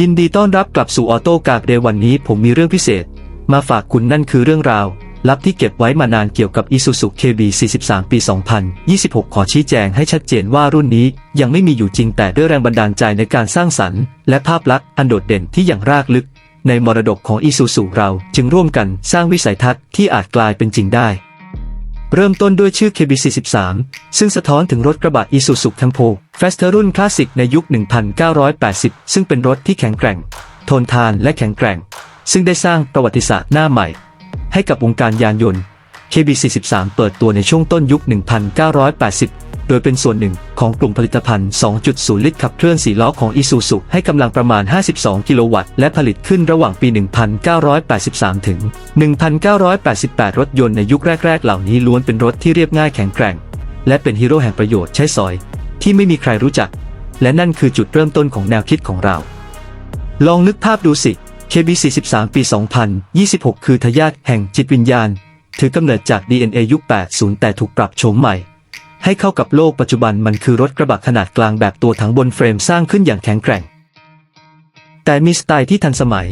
ยินดีต้อนรับกลับสู่ออโต้กากเดย์วันนี้ผมมีเรื่องพิเศษ มาฝากคุณนั่นคือเรื่องราว ลับที่เก็บไว้มานานเกี่ยวกับ Isuzu KB 43 ปี 2026 ขอชี้แจงให้ชัดเจนว่ารุ่นนี้ยังไม่มีอยู่จริงแต่ด้วยแรงบันดาลใจในการสร้างสรรค์ และภาพลักษณ์อันโดดเด่นที่อย่างรากลึก ในมรดกของ Isuzu เราจึงร่วมกันสร้างวิสัยทัศน์ที่อาจกลายเป็นจริงได้ เริ่มต้นด้วยชื่อ KB43 ซึ่งสะท้อนถึงรถกระบะ Isuzu Campo Faster รุ่นคลาสสิกในยุค 1980 ซึ่งเป็นรถที่แข็งแกร่ง ทนทานและแข็งแกร่ง ซึ่งได้สร้างประวัติศาสตร์หน้าใหม่ ให้กับวงการยานยนต์ KB43 เปิดตัวในช่วงต้นยุค 1980 โดยเป็นส่วนหนึ่งของกลุ่มผลิตภัณฑ์ 2.0 ลิตรขับเคลื่อน4ล้อของ Isuzu ให้กำลังประมาณ 52 กิโลวัตต์ และผลิตขึ้นระหว่างปี 1983 ถึง 1988 รถยนต์ในยุคแรก ๆ เหล่านี้ล้วนเป็นรถที่เรียบง่ายแข็งแกร่ง และเป็นฮีโร่แห่งประโยชน์ใช้สอย ที่ไม่มีใครรู้จัก และนั่นคือจุดเริ่มต้นของแนวคิดของเรา ลองนึกภาพดูสิ KB43 ปี 2026 คือทายาทแห่งจิตวิญญาณ ถือกำเนิดจาก DNA ยุค 80 แต่ถูกปรับโฉมใหม่ ให้เข้ากับโลกปัจจุบันมันคือรถกระบะขนาดกลางแบบตัวถังบนเฟรมสร้างขึ้นอย่างแข็งแกร่ง แต่มีสไตล์ที่ทันสมัย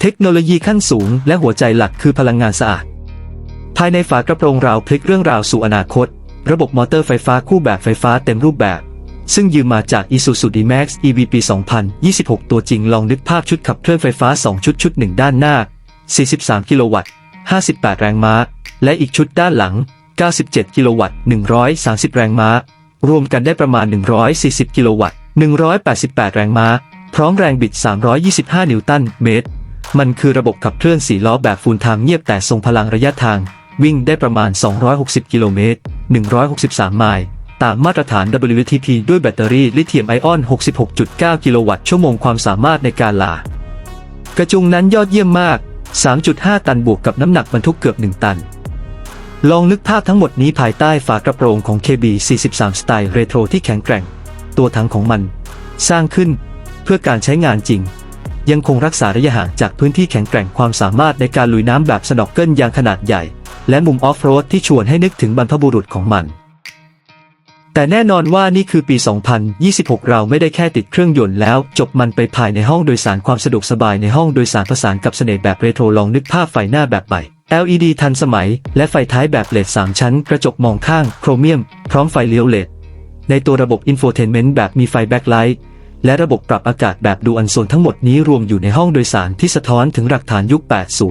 เทคโนโลยีขั้นสูงและหัวใจหลักคือพลังงานสะอาด ภายในฝากระโปรงราวพลิกเรื่องราวสู่อนาคต ระบบมอเตอร์ไฟฟ้าคู่แบบไฟฟ้าเต็มรูปแบบซึ่งยืมมาจาก Isuzu D-Max EV ปี 2026 ตัวจริงลองนึกภาพชุดขับเคลื่อนไฟฟ้า 2 ชุดชุดหนึ่งด้านหน้า 43 กิโลวัตต์ 58 แรงม้า และอีกชุดด้านหลัง 97 กิโลวัตต์ 130 แรงม้า รวมกันได้ประมาณ 140 กิโลวัตต์ 188 แรงม้า พร้อมแรงบิด 325 นิวตันเมตร มันคือระบบขับเคลื่อนสีล้อแบบฟูลไทม์เงียบแต่ทรงพลังระยะทาง วิ่งได้ประมาณ 260 กิโลเมตร 163 ไมล์ตามมาตรฐาน WLTP ด้วยแบตเตอรี่ลิเธียมไอออน 66.9 กิโลวัตต์ชั่วโมงความสามารถในการลากระจุงนั้นยอดเยี่ยมมาก 3.5 ตันบวกกับน้ำหนักบรรทุกเกือบ 1 ตัน ลองนึกภาพทั้งหมดนี้ภายใต้ฝากระโปรงของ KB 43 สไตล์เรโทรที่แข็งแกร่ง ตัวถังของมัน สร้างขึ้นเพื่อการใช้งานจริง ยังคงรักษาระยะห่างจากพื้นที่แข็งแกร่งความสามารถในการลุยน้ำแบบสนอกเกิลยางขนาดใหญ่ และมุมออฟโรดที่ชวนให้นึกถึงบรรพบุรุษของมัน แต่แน่นอนว่านี่คือปี 2026 เราไม่ได้แค่ติดเครื่องยนต์แล้ว จบมันไปภายในห้องโดยสารความสะดวกสบายในห้องโดยสารผสานกับเสน่ห์แบบเรโทรลองนึกภาพไฟหน้าแบบใหม่ LED ทันสมัย และไฟท้ายแบบเลด3ชั้น กระจกมองข้าง โครเมียม พร้อมไฟเลี้ยวเลดในตัวระบบอินโฟเทนเมนต์แบบมีไฟแบ็คไลท์และระบบปรับอากาศแบบดูอันโซนทั้งหมดนี้รวมอยู่ในห้องโดยสารที่สะท้อนถึงหลักฐานยุค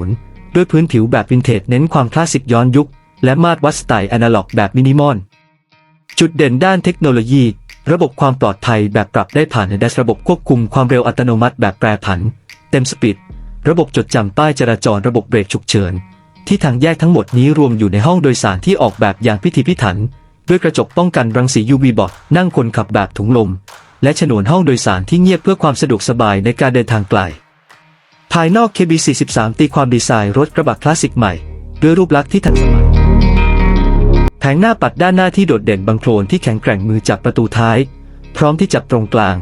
80 ด้วยพื้นผิวแบบวินเทจเน้นความคลาสสิกย้อนยุค และมาตรวัดสไตล์อนาล็อกแบบมินิมอล จุดเด่นด้านเทคโนโลยี ระบบความปลอดภัยแบบปรับได้ผ่านในดัสระบบควบคุมความเร็วอัตโนมัติแบบแปรผัน เต็มสปีด ระบบจดจำป้ายจราจรระบบเบรกฉุกเฉิน ที่ทางแยกทั้งหมดนี้รวมอยู่ในห้องโดยสารที่ออกแบบอย่างพิถีพิถัน ด้วยกระจกป้องกันรังสี UV บอดนั่งคนขับแบบถุงลม และฉนวนห้องโดยสารที่เงียบเพื่อความสะดวกสบายในการเดินทางไกล ภายนอก KB43 ตีความดีไซน์รถกระบะคลาสสิกใหม่ ด้วยรูปลักษณ์ที่ทันสมัย งหน้าปัดด้านหน้าที่โดดเด่นบังโคลนที่แข็งแกร่งมือจับประตูท้าย พร้อมที่จับตรงกลาง